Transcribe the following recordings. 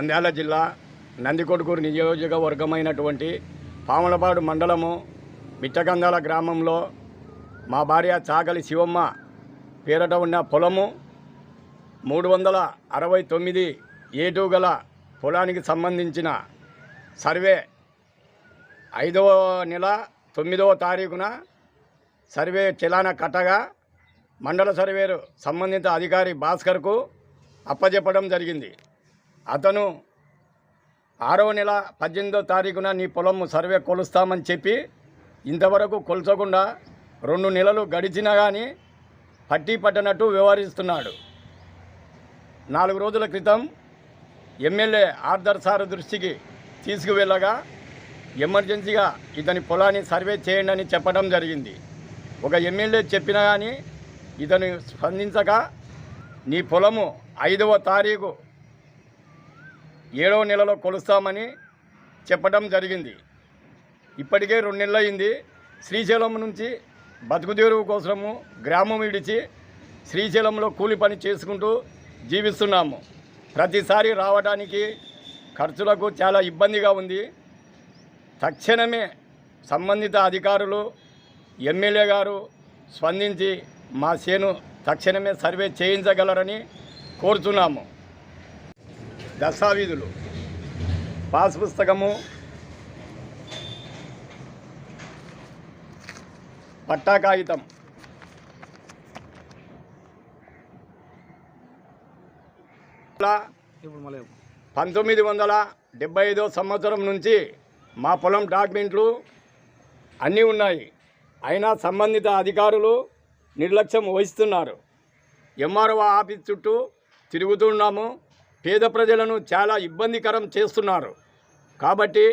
నంద్యాల జిల్లా నందికొడుకూరు నియోజకవర్గమైనటువంటి పాములపాడు మండలము మిట్టగంధాల గ్రామంలో మా భార్య చాకలి శివమ్మ పేరట ఉన్న పొలము మూడు వందల అరవై తొమ్మిది ఏటు గల పొలానికి సంబంధించిన సర్వే ఐదవ నెల తొమ్మిదవ తారీఖున సర్వే చలాన కట్టగా మండల సర్వేరు సంబంధిత అధికారి భాస్కర్కు అప్పజెప్పడం జరిగింది. అతను ఆరవ నెల పద్దెనిమిదో తారీఖున నీ పొలం సర్వే కొలుస్తామని చెప్పి ఇంతవరకు కొలుచకుండా రెండు నెలలు గడిచినా కానీ పట్టి పట్టనట్టు వ్యవహరిస్తున్నాడు. నాలుగు రోజుల క్రితం ఎమ్మెల్యే ఆర్దర్ సార్ దృష్టికి తీసుకువెళ్ళగా ఎమర్జెన్సీగా ఇతని పొలాన్ని సర్వే చేయండి అని చెప్పడం జరిగింది. ఒక ఎమ్మెల్యే చెప్పినా కానీ ఇతను స్పందించక నీ పొలము ఐదవ తారీఖు ఏడవ నెలలో కొలుస్తామని చెప్పడం జరిగింది. ఇప్పటికే రెండు నెలలు అయింది శ్రీశైలం నుంచి బతుకుదేరువు కోసము గ్రామం విడిచి శ్రీశైలంలో కూలి పని చేసుకుంటూ జీవిస్తున్నాము. ప్రతిసారి రావడానికి ఖర్చులకు చాలా ఇబ్బందిగా ఉంది. తక్షణమే సంబంధిత అధికారులు ఎమ్మెల్యే గారు స్పందించి మా చేను తక్షణమే సర్వే చేయించగలరని కోరుతున్నాము. దస్తావీజులు పాస్ పుస్తకము పట్టా కాగితం. పంతొమ్మిది వందల డెబ్బై ఐదో సంవత్సరం నుంచి మా పొలం డాక్యుమెంట్లు అన్నీ ఉన్నాయి. అయినా సంబంధిత అధికారులు నిర్లక్ష్యం వహిస్తున్నారు. ఎంఆర్ఓ ఆఫీస్ చుట్టూ తిరుగుతున్నాము పేద ప్రజలను చాలా ఇబ్బందికరం చేస్తున్నారు. కాబట్టి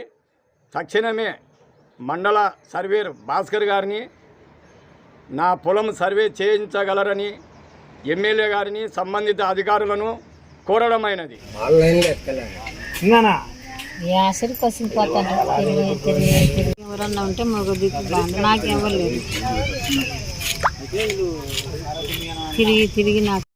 తక్షణమే మండల సర్వేర్ భాస్కర్ గారిని నా పొలం సర్వే చేయించగలరని ఎమ్మెల్యే గారిని సంబంధిత అధికారులను కోరడమైనది తిరిగి తిరిగి తిరిగి. ఎవరన్నా ఉంటే మగ దిక్కు బాగుంది నాకెవరు లేదు తిరిగి తిరిగి నాకు